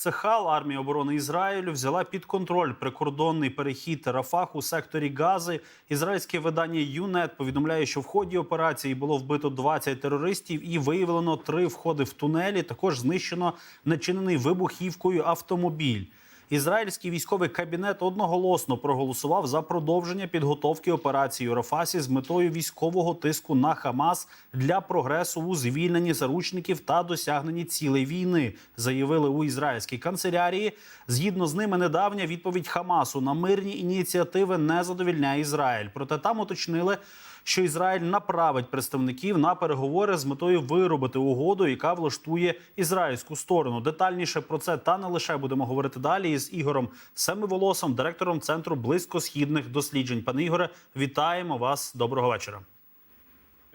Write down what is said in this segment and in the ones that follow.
Цехал армія оборони Ізраїлю взяла під контроль прикордонний перехід Рафах у секторі Гази. Ізраїльське видання ЮНЕТ повідомляє, що в ході операції було вбито 20 терористів і виявлено три входи в тунелі. Також знищено начинений вибухівкою автомобіль. Ізраїльський військовий кабінет одноголосно проголосував за продовження підготовки операції Рафасі з метою військового тиску на Хамас для прогресу у звільненні заручників та досягненні цілей війни, заявили у ізраїльській канцелярії. Згідно з ними, недавня відповідь Хамасу на мирні ініціативи не задовільняє Ізраїль. Проте там уточнили, що Ізраїль направить представників на переговори з метою виробити угоду, яка влаштує ізраїльську сторону. Детальніше про це та не лише будемо говорити далі із Ігорем Семиволосом, директором центру близькосхідних досліджень. Пане Ігоре, вітаємо вас. Доброго вечора.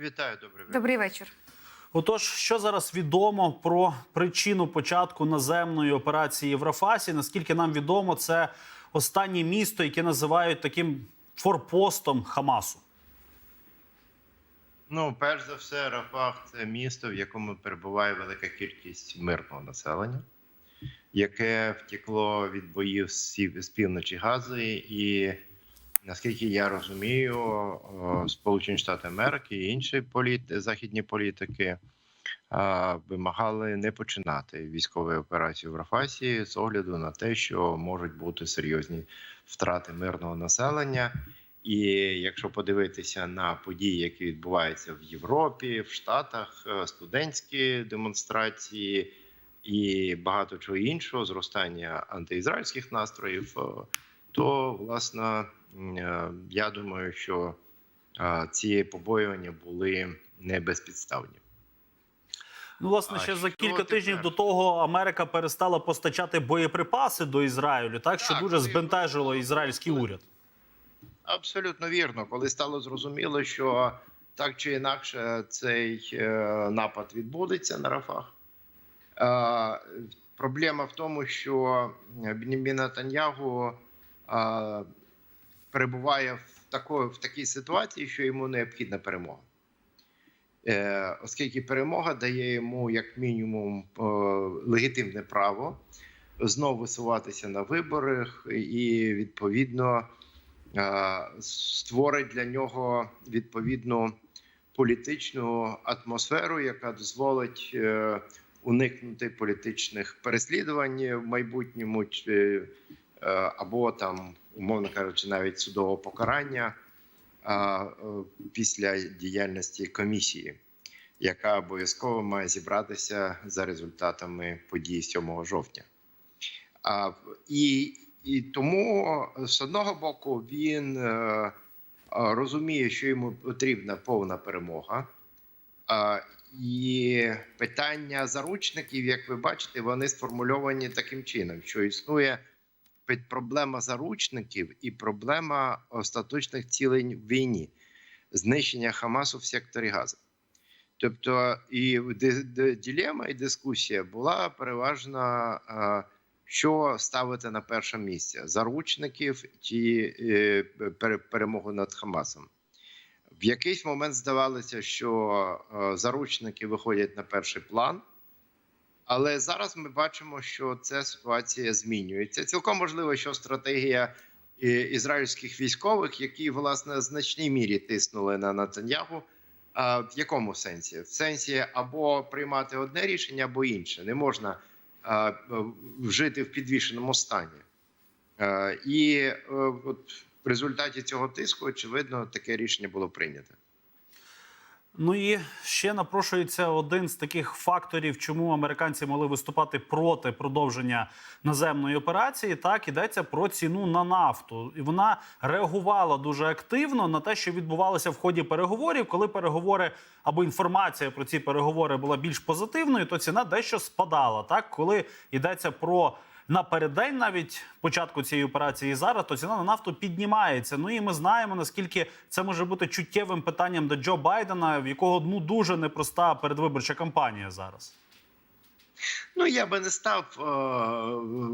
Вітаю, добрий вечір. Добрий вечір. Отож, що зараз відомо про причину початку наземної операції в Рафасі? Наскільки нам відомо, це останнє місто, яке називають таким форпостом Хамасу. Ну, перш за все, Рафах це місто, в якому перебуває велика кількість мирного населення, яке втекло від боїв з півночі Гази, і наскільки я розумію, Сполучені Штати Америки і інші політ... західні політики вимагали не починати військові операції в Рафасі з огляду на те, що можуть бути серйозні втрати мирного населення. І якщо подивитися на події, які відбуваються в Європі, в Штатах, е, студентські демонстрації і багато чого іншого, зростання антиізраїльських настроїв, е, то власне е, я думаю, що ці побоювання були не безпідставні. Ну, власне, А ще за що кілька тепер? тижнів до того Америка перестала постачати боєприпаси до Ізраїлю, так що Так, дуже збентежило ізраїльський уряд. Абсолютно вірно, коли стало зрозуміло, що так чи інакше цей е, напад відбудеться на Рафах. Е, проблема в тому, що Бенімін Натаньягу е, перебуває в, такої, в такій ситуації, що йому необхідна перемога. Оскільки перемога дає йому як мінімум легітимне право знову висуватися на виборах і відповідно створить для нього відповідну політичну атмосферу, яка дозволить е, уникнути політичних переслідувань в майбутньому е, або там, умовно кажучи, навіть судового покарання е, е, після діяльності комісії, яка обов'язково має зібратися за результатами подій 7 жовтня. А, і, і тому з одного боку він е, е, розуміє, що йому потрібна повна перемога. І питання заручників, як ви бачите, вони сформульовані таким чином, що існує проблема заручників і проблема остаточних цілей в війні, знищення Хамасу в секторі Газа. Тобто, і ди- ди- дилема і дискусія була переважно, е, що ставити на перше місце: заручників чи е, перемогу над Хамасом. В якийсь момент здавалося, що е, заручники виходять на перший план, але зараз ми бачимо, що ця ситуація змінюється. Цілком можливо, що стратегія е, ізраїльських військових, які власне в значній мірі тиснули на Натаньягу. В якому сенсі? В сенсі або приймати одне рішення, або інше. Не можна жити в підвішеному стані. Е, І е, от в результаті цього тиску, очевидно, таке рішення було прийнято. Ну і ще напрошується один з таких факторів, чому американці могли виступати проти продовження наземної операції. Так йдеться про ціну на нафту, і вона реагувала дуже активно на те, що відбувалося в ході переговорів. Коли переговори або інформація про ці переговори була більш позитивною, то ціна дещо спадала. Так, коли йдеться про напереддень навіть початку цієї операції зараз, то ціна на нафту піднімається. Ну і ми знаємо наскільки це може бути чуттєвим питанням до Джо Байдена, в якого ну дуже непроста передвиборча кампанія зараз. Ну я би не став е,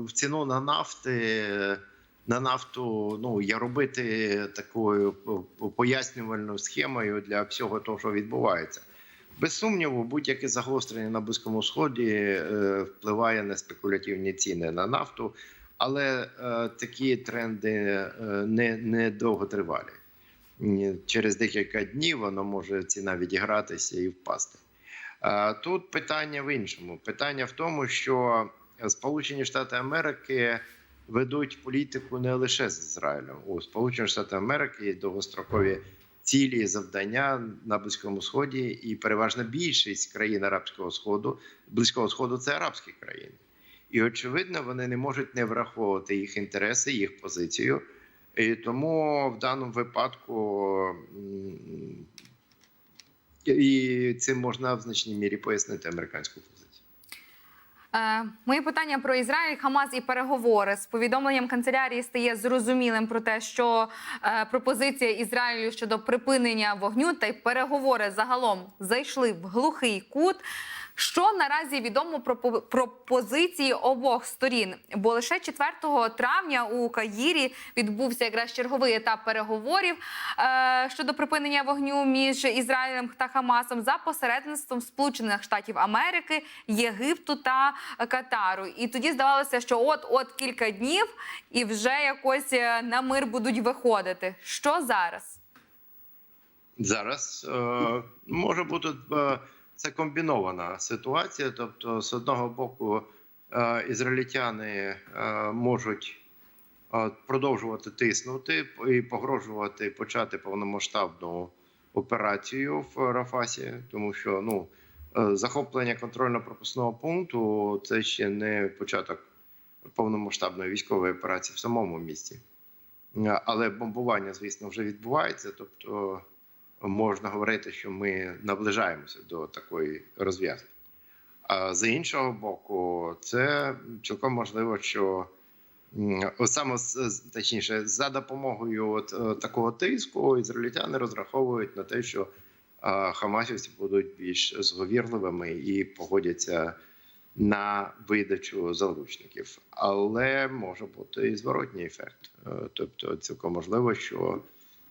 в ціну на нафти. На нафту, ну я робити такою пояснювальною схемою для всього того, що відбувається. Без сумніву, будь-яке загострення на Близькому Сході е, впливає на спекулятивні ціни на нафту, але е, такі тренди е, не, не довготривалі. Ні, Через декілька днів воно може ціна відігратися і впасти. Тут питання в іншому. Питання в тому, що Сполучені Штати Америки ведуть політику не лише з Ізраїлем. У Сполучених Штатах Америки є довгострокові цілі завдання на Близькому Сході, і переважна більшість країн Арабського Сходу, Близького Сходу це арабські країни. І очевидно, вони не можуть не враховувати їх інтереси, їх позицію. І тому в даному випадку і цим можна в значній мірі пояснити американську позицію. Е, Моє питання про Ізраїль, Хамас і переговори з повідомленням канцелярії стає зрозумілим про те, що е, пропозиція Ізраїлю щодо припинення вогню та й переговори загалом зайшли в глухий кут. Що наразі відомо про про позиції обох сторін? Бо лише 4 травня у Каїрі відбувся якраз черговий етап переговорів е, щодо припинення вогню між Ізраїлем та Хамасом за посередництвом Сполучених Штатів Америки, Єгипту та Катару. І тоді здавалося, що от от кілька днів і вже якось е, на мир будуть виходити. Що зараз? Зараз е, може бути е, це комбінована ситуація. Тобто, з одного боку, е, ізраїльтяни е, можуть е, продовжувати тиснути і погрожувати почати повномасштабну операцію в Рафасі, тому що ну захоплення контрольно-пропускного пункту це ще не початок повномасштабної військової операції в самому місті. Але бомбування, звісно, вже відбувається. Тобто можна говорити, що ми наближаємося до такої розв'язки. А з іншого боку, це цілком можливо, що саме точніше, за допомогою от, е, такого тиску ізраїльтяни розраховують на те, що хамасівці будуть більш зговірливими і погодяться на видачу заручників. Але може бути і зворотній ефект. Е, Тобто, цілком можливо, що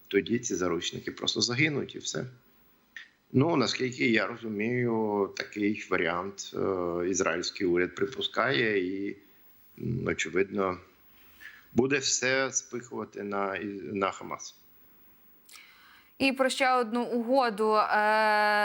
тоді ці заручники просто загинуть і все. Ну, наскільки я розумію, такий варіант е, ізраїльський уряд припускає, і, очевидно, буде все спихувати на, на Хамас. І про ще одну угоду е,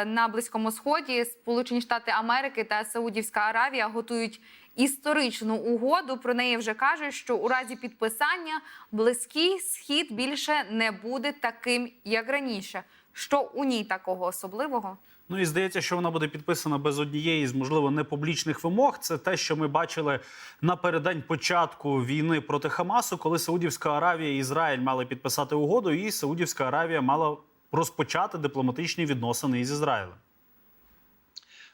на Близькому Сході Сполучені Штати Америки та Саудівська Аравія готують історичну угоду. Про неї вже кажуть, що у разі підписання близький схід більше не буде таким, як раніше. Що у ній такого особливого? Ну і здається, що вона буде підписана без однієї з можливо непублічних вимог. Це те, що ми бачили напередодні початку війни проти Хамасу, коли Саудівська Аравія і Ізраїль мали підписати угоду, і Саудівська Аравія мала розпочати дипломатичні відносини із Ізраїлем.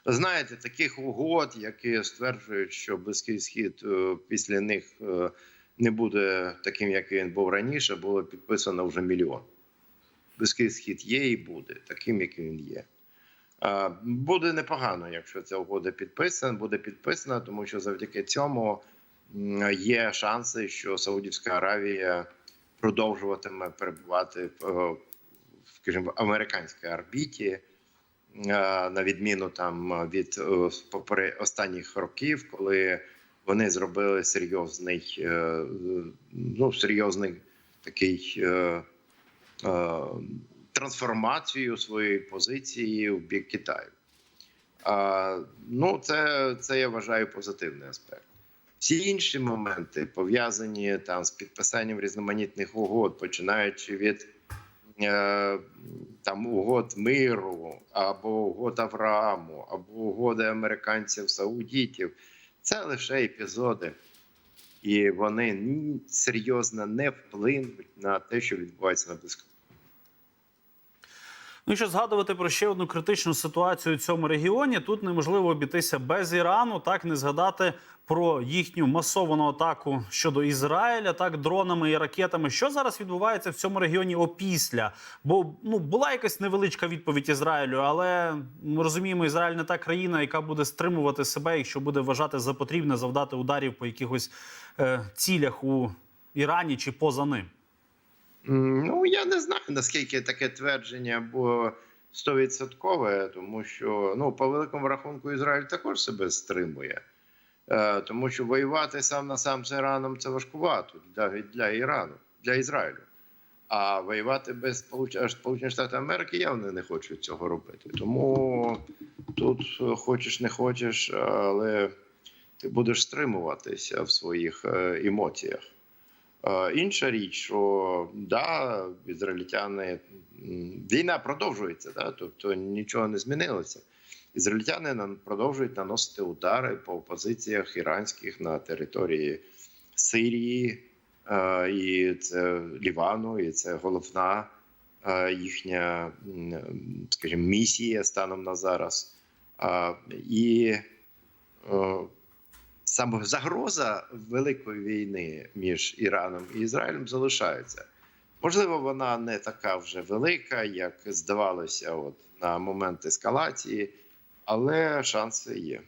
Знаєте, таких угод, які стверджують, що Близький Схід е, після них е, не буде таким, як він був раніше, було підписано вже мільйон. Близький Схід є і буде таким, яким він є. Е, Буде непогано, якщо ця угода підписана, буде підписана, тому що завдяки цьому є шанси, що Саудівська Аравія продовжуватиме перебувати в, е, американській орбіті е, на відміну там від останніх років, коли вони зробили серйозний, ну серйозний такий трансформацію своєї позиції в бік Китаю. А, ну, це, це я вважаю позитивний аспект. Всі інші моменти пов'язані там з підписанням різноманітних угод, починаючи від е, там угод миру, або угод Аврааму, або угоди американців саудітів, це лише епізоди, і вони серйозно не вплинуть на те, що відбувається на близькому. Ну що згадувати про ще одну критичну ситуацію у цьому регіоні. Тут неможливо обійтися без Ірану, так не згадати про їхню масовану атаку щодо Ізраїля, так дронами і ракетами. Що зараз відбувається в цьому регіоні опісля? Бо ну була якась невеличка відповідь Ізраїлю, але ми розуміємо, Ізраїль не та країна, яка буде стримувати себе, якщо буде вважати за потрібне завдати ударів по якихось е, цілях у Ірані чи поза ним. Ну я не знаю наскільки таке твердження, бо стовідсоткове, тому що ну, по великому рахунку Ізраїль також себе стримує. Е, тому що воювати сам на сам з Іраном це важкувато для, Ірану, для Ізраїлю. А воювати без Сполуч- Сполучених Штатів Америки явно не хочуть цього робити. Тому тут хочеш не хочеш, але ти будеш стримуватися в своїх е, емоціях. Е, Інша річ, що да, ізраїльтяни війна продовжується, да, тобто нічого не змінилося. Ізраїльтяни продовжують наносити удари по позиціях іранських на території Сирії, е, і це Лівану, і це головна е, їхня, скажімо, місія станом на зараз. І саме загроза великої війни між Іраном і Ізраїлем залишається. Можливо, вона не така вже велика, як здавалося, от на момент ескалації, але шанси є.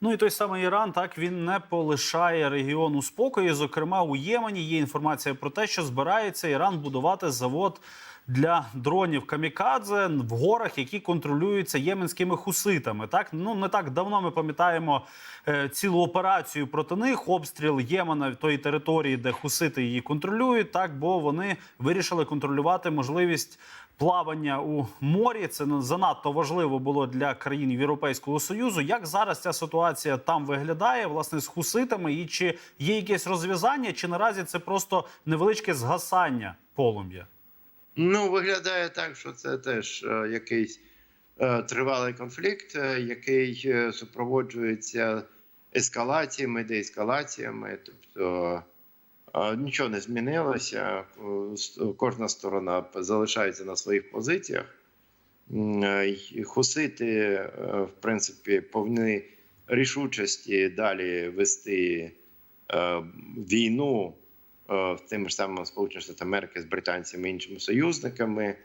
Ну і той самий Іран так він не полишає регіону спокою. Зокрема, у Ємені є інформація про те, що збирається Іран будувати завод для дронів камікадзе в горах, які контролюються єменськими хуситами. Так ну не так давно ми пам'ятаємо е, цілу операцію проти них, обстріл Ємена тої території, де хусити її контролюють. Так, бо вони вирішили контролювати можливість плавання у морі. Це занадто важливо було для країн Європейського союзу. Як зараз ця ситуація там виглядає, власне, з хуситами, і чи є якесь розв'язання, чи наразі це просто невеличке згасання полум'я? Ну, виглядає так, що це теж е, якийсь е, тривалий конфлікт, е, який супроводжується ескалаціями, деескалаціями. Тобто нічого не змінилося. Кожна сторона залишається на своїх позиціях. Хусити, в принципі, повні рішучості далі вести війну в тим ж самим Сполучених Штатів Америки з британцями і іншими союзниками.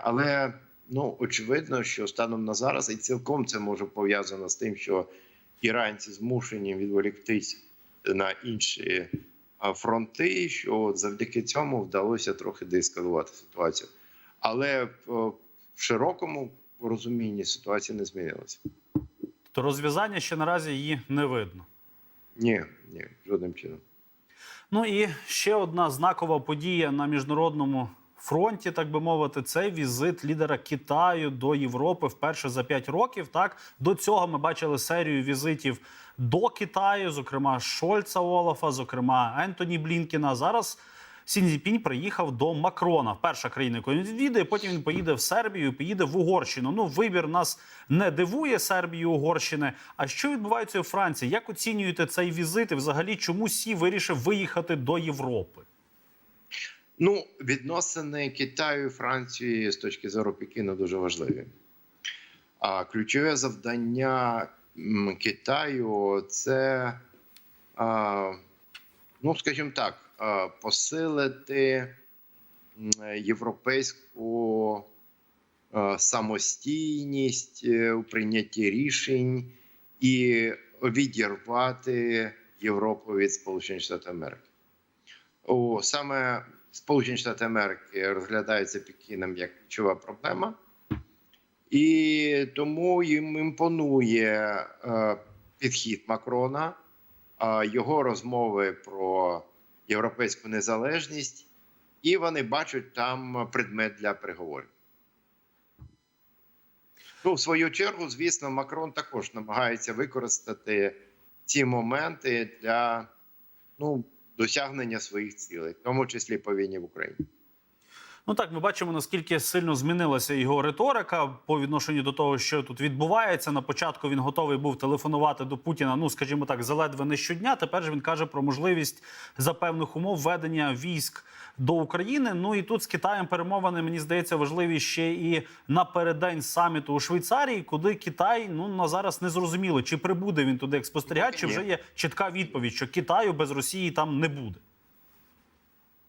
Але ну очевидно, що станом на зараз і цілком це може пов'язано з тим, що іранці змушені відволіктись на інші фронти, що от завдяки цьому вдалося трохи деескалувати ситуацію. Але в, в широкому розумінні ситуація не змінилася. То розв'язання ще наразі її не видно. Ні, ні, жодним чином. Ну і ще одна знакова подія на міжнародному фронті, так би мовити, це візит лідера Китаю до Європи вперше за 5 років. Так до цього ми бачили серію візитів до Китаю, зокрема Шольца Олафа, зокрема Ентоні Блінкіна. Зараз Сінзіпінь приїхав до Макрона, перша країна, яку він відвідає. Потім він поїде в Сербію, і поїде в Угорщину. Ну, вибір нас не дивує Сербії, Угорщини. А що відбувається у Франції? Як оцінюєте цей візит? І взагалі, чому Сі вирішив виїхати до Європи? Ну, відносини Китаю і Франції з точки зору Пекіну дуже важливі. А ключове завдання Китаю це, а, ну, скажімо так, посилити європейську самостійність е, у прийнятті рішень і відірвати Європу від Сполучених Штатів Америки. О, саме Сполучені Штати Америки розглядаються Пекіном як ключова проблема, і тому їм імпонує е, підхід Макрона, е, його розмови про європейську незалежність, і вони бачать там предмет для переговорів. Ну, в свою чергу, звісно, Макрон також намагається використати ці моменти для ну, досягнення своїх цілей, в тому числі по війні в Україні. Ну так, ми бачимо, наскільки сильно змінилася його риторика по відношенню до того, що тут відбувається. На початку він готовий був телефонувати до Путіна. Ну, скажімо так, заледве не щодня. Тепер же він каже про можливість за певних умов введення військ до України. Ну і тут з Китаєм перемовини мені здається важливі ще і напередодні саміту у Швейцарії, куди Китай ну на зараз не зрозуміло, чи прибуде він туди як спостерігач, чи вже є чітка відповідь, що Китаю без Росії там не буде.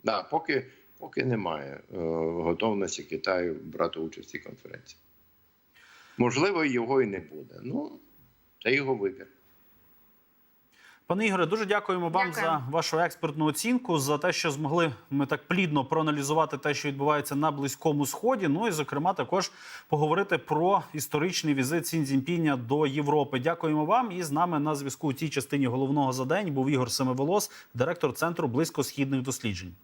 Да, поки, поки немає е, готовності Китаю брати участь в цій конференції. Можливо, його і не буде. Ну, це його вибір. Пане Ігоре, дуже дякуємо вам Дякую. за вашу експертну оцінку, за те, що змогли ми так плідно проаналізувати те, що відбувається на близькому сході. Ну і зокрема також поговорити про історичний візит Сін Цзіньпіня до Європи. Дякуємо вам. І з нами на зв'язку у цій частині головного за день був Ігор Семиволос, директор центру близькосхідних досліджень.